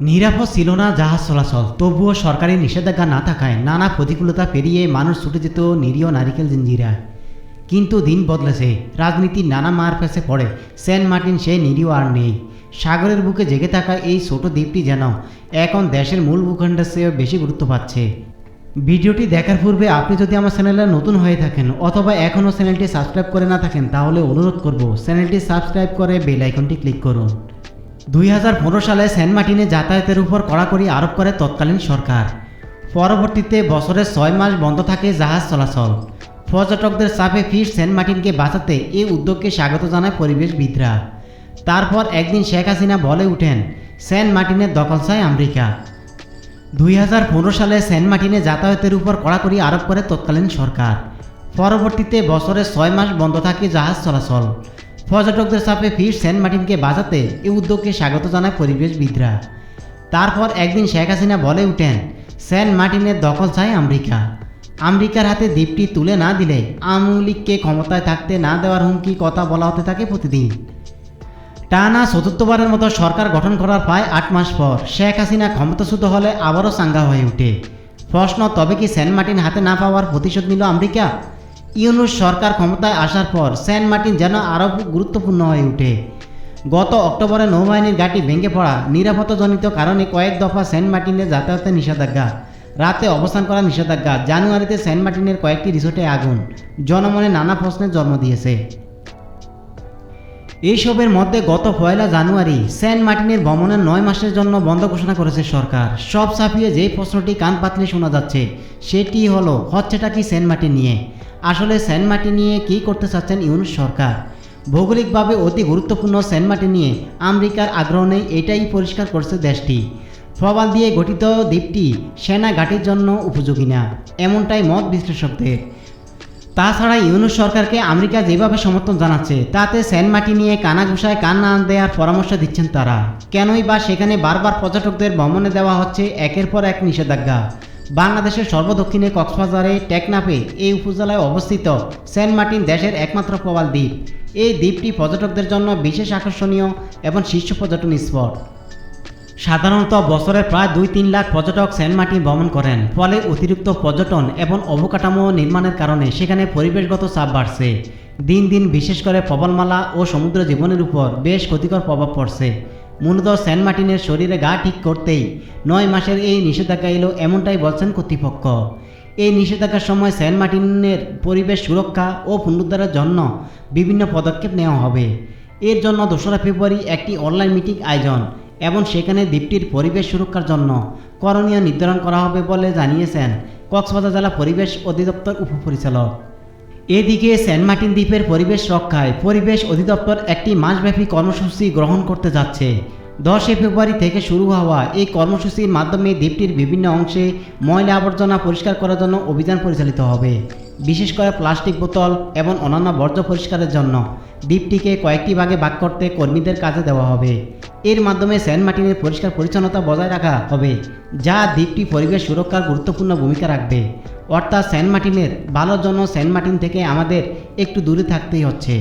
নিরাপদ ছিল না জাহাজ চলাচল। তবুও সরকারি নিষেধাজ্ঞা না থাকায় নানা প্রতিকূলতা পেরিয়ে মানুষ ছুটে যেত নিরীহ নারিকেল জিঞ্জিরা কিন্তু দিন বদলেছে, রাজনীতির নানা মার পেছে পড়ে, সেন্ট মার্টিন সে নিরীহ আর নেই। সাগরের বুকে জেগে থাকা এই ছোট দ্বীপটি যেন এখন দেশের মূল ভূখণ্ডের চেয়েও বেশি গুরুত্ব পাচ্ছে। ভিডিওটি দেখার পূর্বে আপনি যদি আমার চ্যানেলে নতুন হয়ে থাকেন অথবা এখনও চ্যানেলটি সাবস্ক্রাইব করে না থাকেন, তাহলে অনুরোধ করব চ্যানেলটি সাবস্ক্রাইব করে বেল আইকনটি ক্লিক করুন। দুই হাজার পনেরো সালে সেন্ট মার্টিনে যাতায়াতের উপর কড়াকড়ি আরোপ করে তৎকালীন সরকার। পরবর্তীতে বছরে ছয় মাস বন্ধ থাকে জাহাজ চলাচল। পর্যটকদের চাপে ফির সেন্ট মার্টিনকে বাঁচাতে এই উদ্যোগকে স্বাগত জানায় পরিবেশবিদরা। তারপর একদিন শেখ হাসিনা বলে উঠেন, সেন্ট মার্টিনের দখল চায় আমেরিকা। দুই হাজার পনেরো সালে সেন্ট মার্টিনে যাতায়াতের উপর কড়াকড়ি আরোপ করে তৎকালীন সরকার। পরবর্তীতে বছরে ছয় মাস বন্ধ থাকে জাহাজ চলাচল। পর্যটকদের চাপে ফির সেন্ট মার্টিনকে বাঁচাতে এই উদ্যোগকে স্বাগত জানায় পরিবেশবিদরা। তারপর একদিন শেখ হাসিনা বলে উঠেন, সেন্ট মার্টিনের দখল চায় আমেরিকা। আমেরিকার হাতে দ্বীপটি তুলে না দিলে আওয়ামী লীগকে ক্ষমতায় থাকতে না দেওয়ার হুমকি কথা বলা হতে থাকে প্রতিদিন। টানা চতুর্থবারের মতো সরকার গঠন করার প্রায় আট মাস পর শেখ হাসিনা ক্ষমতাচ্যুত হলে আবারও চাঙ্গা হয়ে ওঠে। প্রশ্ন, তবে কি সেন্ট মার্টিন হাতে না পাওয়ার প্রতিশোধ নিল আমেরিকা? ইউনুস সরকার ক্ষমতায় আসার পর সেন্ট মার্টিন যেন আরও গুরুত্বপূর্ণ হয়ে ওঠে গত অক্টোবরে নৌবাহিনীর ঘাঁটি ভেঙে পড়া নিরাপত্তাজনিত কারণে কয়েক দফা সেন্ট মার্টিনে যাতায়াতের নিষেধাজ্ঞা, রাতে অবস্থান করা নিষেধাজ্ঞা, জানুয়ারিতে সেন্ট মার্টিনের কয়েকটি রিসোর্টে আগুন, জনমনে নানা প্রশ্নের জন্ম দিয়েছে। এইসবের মধ্যে গত পয়লা জানুয়ারি সেন্ট মার্টিনের ভ্রমণের নয় মাসের জন্য বন্ধ ঘোষণা করেছে সরকার। সব ছাপিয়ে যেই প্রশ্নটি কান পাতলে শোনা যাচ্ছে, সেটি হলো, হচ্ছেটা কি সেন্ট মার্টিন নিয়ে? আসলে সেন্ট মার্টিন নিয়ে কী করতে চাচ্ছেন ইউনুস সরকার? ভৌগোলিকভাবে অতি গুরুত্বপূর্ণ সেন্ট মার্টিন নিয়ে আমেরিকার আগ্রহ নেই, এটাই পরিষ্কার করছে দেশটি। প্রবাল দিয়ে গঠিত দ্বীপটি সেনা ঘাটির জন্য উপযোগী না, এমনটাই মত বিশ্লেষকদের। তাছাড়া ইউনুস সরকারকে আমেরিকা যেভাবে সমর্থন জানাচ্ছে, তাতে সেন্ট মার্টি নিয়ে কানা ঘুষায় কান না দেওয়ার পরামর্শ দিচ্ছেন তারা। কেনই বা সেখানে বারবার পর্যটকদের ভ্রমণে দেওয়া হচ্ছে, একের পর এক নিষেধাজ্ঞা। বাংলাদেশের সর্বদক্ষিণে কক্সবাজারে টেকনাফে এই উপজেলায় অবস্থিত সেন্ট মার্টিন দেশের একমাত্র প্রবাল দ্বীপ। এই দ্বীপটি পর্যটকদের জন্য বিশেষ আকর্ষণীয় এবং শীর্ষ পর্যটন স্পট। সাধারণত বছরে প্রায় দুই তিন লাখ পর্যটক সেন্ট মার্টিন ভ্রমণ করেন। ফলে অতিরিক্ত পর্যটন এবং অবকাঠামো নির্মাণের কারণে সেখানে পরিবেশগত চাপ বাড়ছে। দিন দিন বিশেষ করে প্রবলমালা ও সমুদ্র জীবনের উপর বেশ ক্ষতিকর প্রভাব পড়ছে। মূলত সেন্ট মার্টিনের শরীরে গা ঠিক করতেই নয় মাসের এই নিষেধাজ্ঞা এলো এমনটাই বলছেন কর্তৃপক্ষ। এই নিষেধাজ্ঞার সময় সেন্ট মার্টিনের পরিবেশ সুরক্ষা ও পুনরুদ্ধারের জন্য বিভিন্ন পদক্ষেপ নেওয়া হবে। এর জন্য দোসরা ফেব্রুয়ারি একটি অনলাইন মিটিং আয়োজন এবং সেখানে দ্বীপটির পরিবেশ সুরক্ষার জন্য করণীয় নির্ধারণ করা হবে বলে জানিয়েছেন কক্সবাজার জেলা পরিবেশ অধিদপ্তর উপপরিচালক। এদিকে সেন্ট মার্টিন দ্বীপের পরিবেশ রক্ষায় পরিবেশ অধিদপ্তর একটি মাসব্যাপী কর্মসূচি গ্রহণ করতে যাচ্ছে। দশই ফেব্রুয়ারি থেকে শুরু হওয়া এই কর্মসূচির মাধ্যমে দ্বীপটির বিভিন্ন অংশে ময়লা আবর্জনা পরিষ্কার করার জন্য অভিযান পরিচালিত হবে। বিশেষ করে প্লাস্টিক বোতল এবং অন্যান্য বর্জ্য পরিষ্কারের জন্য। দ্বীপটিকে কয়েকটি ভাগে ভাগ করতে কর্মীদের কাজে দেওয়া হবে। এর মাধ্যমে সেন্ট মার্টিনের পরিষ্কার পরিচ্ছন্নতা বজায় রাখা হবে, যা দ্বীপটি পরিবেশ সুরক্ষার গুরুত্বপূর্ণ ভূমিকা রাখবে। অর্থাৎ সেন্ট মার্টিনের ভালোর জন্য সেন্ট মার্টিন থেকে আমাদের একটু দূরে থাকতেই হচ্ছে।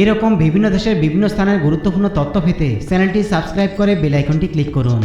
এরকম বিভিন্ন দেশের বিভিন্ন স্থানের গুরুত্বপূর্ণ তথ্য পেতে চ্যানেলটি সাবস্ক্রাইব করে বেল আইকনটি ক্লিক করুন।